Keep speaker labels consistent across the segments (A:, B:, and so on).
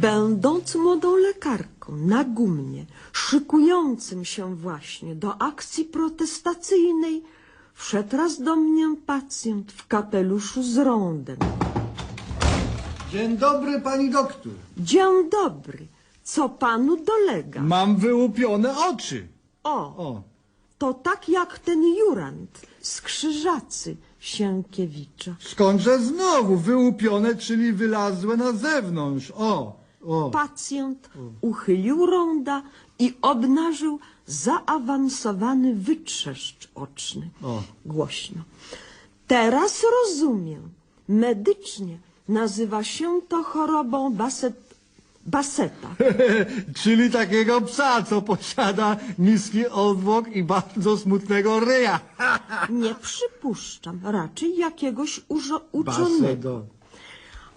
A: Będąc młodą lekarką na gumnie, szykującym się właśnie do akcji protestacyjnej, wszedł raz do mnie pacjent w kapeluszu z rondem.
B: Dzień dobry, pani doktor.
A: Dzień dobry, co panu dolega?
B: Mam wyłupione oczy.
A: O,
B: O,
A: to tak jak ten jurant z Krzyżacy Sienkiewicza.
B: skądże znowu wyłupione, czyli wylazłe na zewnątrz. O, o.
A: Pacjent uchylił ronda i obnażył zaawansowany wytrzeszcz oczny.
B: O.
A: Głośno. Teraz rozumiem. Medycznie nazywa się to chorobą baset, baseta.
B: czyli takiego psa, co posiada niski odwłok i bardzo smutnego ryja.
A: Nie przypuszczam, raczej jakiegoś użo- uczonego.
B: Basego.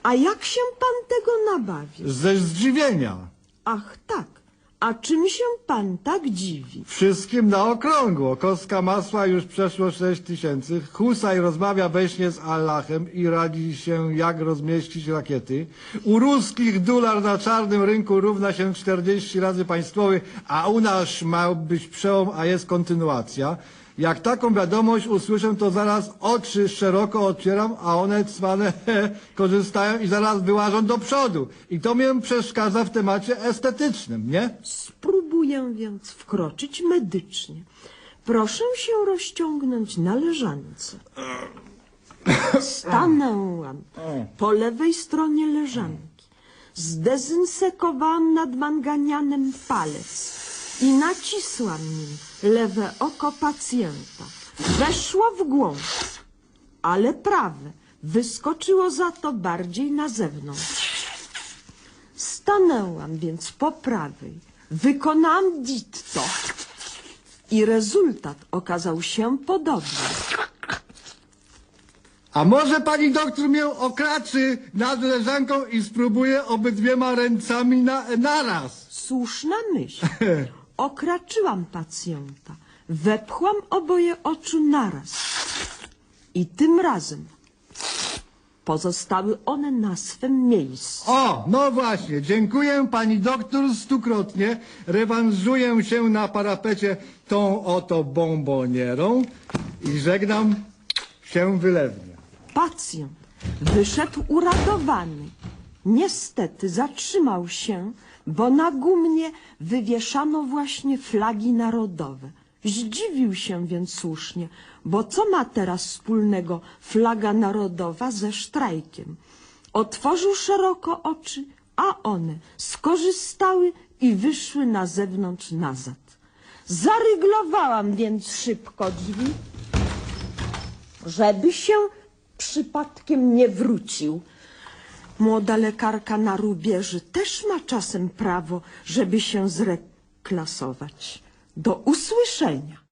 A: A jak się pan tego nabawi?
B: Ze zdziwienia.
A: Ach tak, a czym się pan tak dziwi?
B: Wszystkim na okrągło. Kostka masła już przeszło 6 tysięcy. Husaj rozmawia we śnie z Allahem i radzi się, jak rozmieścić rakiety. U ruskich dolar na czarnym rynku równa się 40 razy państwowy, a u nas ma być przełom, a jest kontynuacja. Jak taką wiadomość usłyszę, to zaraz oczy szeroko otwieram, a one cwane korzystają i zaraz wyłażą do przodu. I to mnie przeszkadza w temacie estetycznym, nie?
A: Spróbuję więc wkroczyć medycznie. Proszę się rozciągnąć na leżance. Stanęłam po lewej stronie leżanki. Zdezynsekowałam nad manganianem palec i nacisłam nim lewe oko pacjenta. Weszło w głąb, ale prawe wyskoczyło za to bardziej na zewnątrz. Stanęłam więc po prawej, wykonałam ditto i rezultat okazał się podobny.
B: A może pani doktor mnie okraczy nad leżanką i spróbuje obydwiema ręcami na, naraz?
A: Słuszna myśl. Okraczyłam pacjenta, wepchłam oboje oczu naraz i tym razem pozostały one na swym miejscu.
B: O, no właśnie, dziękuję pani doktor stukrotnie. Rewanżuję się na parapecie tą oto bombonierą i żegnam się wylewnie.
A: Pacjent wyszedł uradowany. Niestety zatrzymał się, bo na gumnie wywieszano właśnie flagi narodowe. Zdziwił się więc słusznie, bo co ma teraz wspólnego flaga narodowa ze sztrajkiem? Otworzył szeroko oczy, a one skorzystały i wyszły na zewnątrz nazad. Zaryglowałam więc szybko drzwi, żeby się przypadkiem nie wrócił. Młoda lekarka na rubieży też ma czasem prawo, żeby się zreklasować. Do usłyszenia.